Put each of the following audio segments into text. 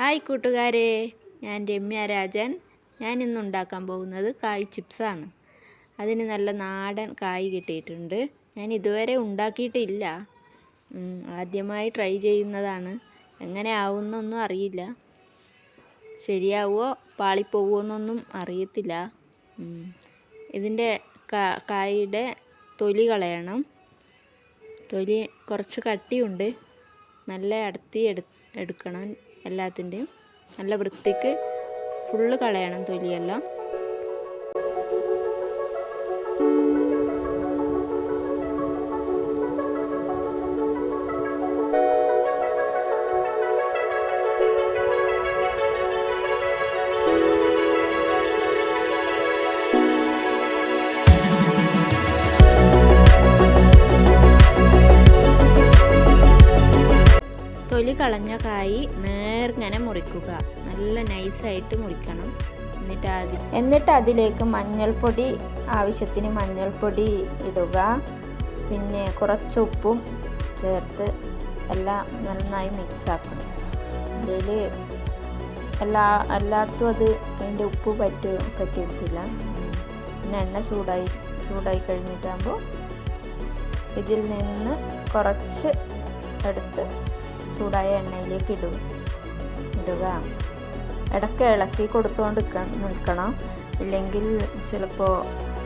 Hi കൂട്ടുകാരെ ഞാൻ രമ്യ രാജൻ. ഞാൻ ഇന്ന് ഉണ്ടാക്കാൻ പോകുന്നത് കായ് ചിപ്സാണ്. അതിന് നല്ല നാടൻ കായ് കിട്ടിയിട്ടുണ്ട്. ഞാൻ ഇതുവരെ ഉണ്ടാക്കിയിട്ടില്ല. ആദ്യമായി ട്രൈ ചെയ്യുന്നതാണ്. എങ്ങനെ ആവുന്നൊന്നും അറിയില്ല. ശരിയാവുമോ പാളിപ്പോവുമോ എന്നൊന്നും അറിയത്തില്ല ഇതിന്റെ കായയുടെ തൊലി കളയണം. തൊലി കുറച്ച് കട്ടിയുണ്ട്. നല്ല അടത്തി എടു എടുക്കണം. എല്ലാത്തിന്റെയും നല്ല വൃത്തിക്ക് ഫുള്ള് കളയണം തൊലിയെല്ലാം. തൊലി കളഞ്ഞ കായി നേർങ്ങനെ മുറിക്കുക. നല്ല നൈസായിട്ട് മുറിക്കണം. എന്നിട്ട് അതിൽ എന്നിട്ട് അതിലേക്ക് മഞ്ഞൾപ്പൊടി ആവശ്യത്തിന് മഞ്ഞൾപ്പൊടി ഇടുക. പിന്നെ കുറച്ച് ഉപ്പും ചേർത്ത് എല്ലാം നന്നായി മിക്സാക്കണം അതിൽ എല്ലാ എല്ലായിടത്തും അത് അതിന്റെ ഉപ്പ് പറ്റി പറ്റിയിട്ടില്ല. പിന്നെ എണ്ണ ചൂടായി ചൂടായി കഴിഞ്ഞിട്ടാകുമ്പോൾ ഇതിൽ നിന്ന് കുറച്ച് എടുത്ത് ചൂടായ എണ്ണയിലേക്ക് ഇടുക ഇടുക. ഇടയ്ക്ക് ഇളക്കി കൊടുത്തുകൊണ്ട് നിൽക്കണം. ഇല്ലെങ്കിൽ ചിലപ്പോൾ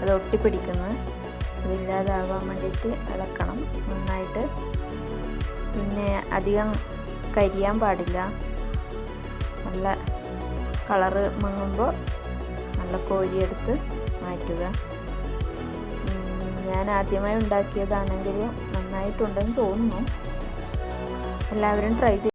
അത് ഒട്ടിപ്പിടിക്കുന്നു. അതില്ലാതാവാൻ വേണ്ടിയിട്ട് ഇളക്കണം നന്നായിട്ട്. പിന്നെ അധികം കരിയാൻ പാടില്ല. നല്ല കളറ് മങ്ങുമ്പോൾ നല്ല കോരിയെടുത്ത് മാറ്റുക. ഞാൻ ആദ്യമായി ഉണ്ടാക്കിയതാണെങ്കിലും നന്നായിട്ടുണ്ടെന്ന് തോന്നുന്നു. എല്ലാവരും ട്രൈ ചെയ്ത്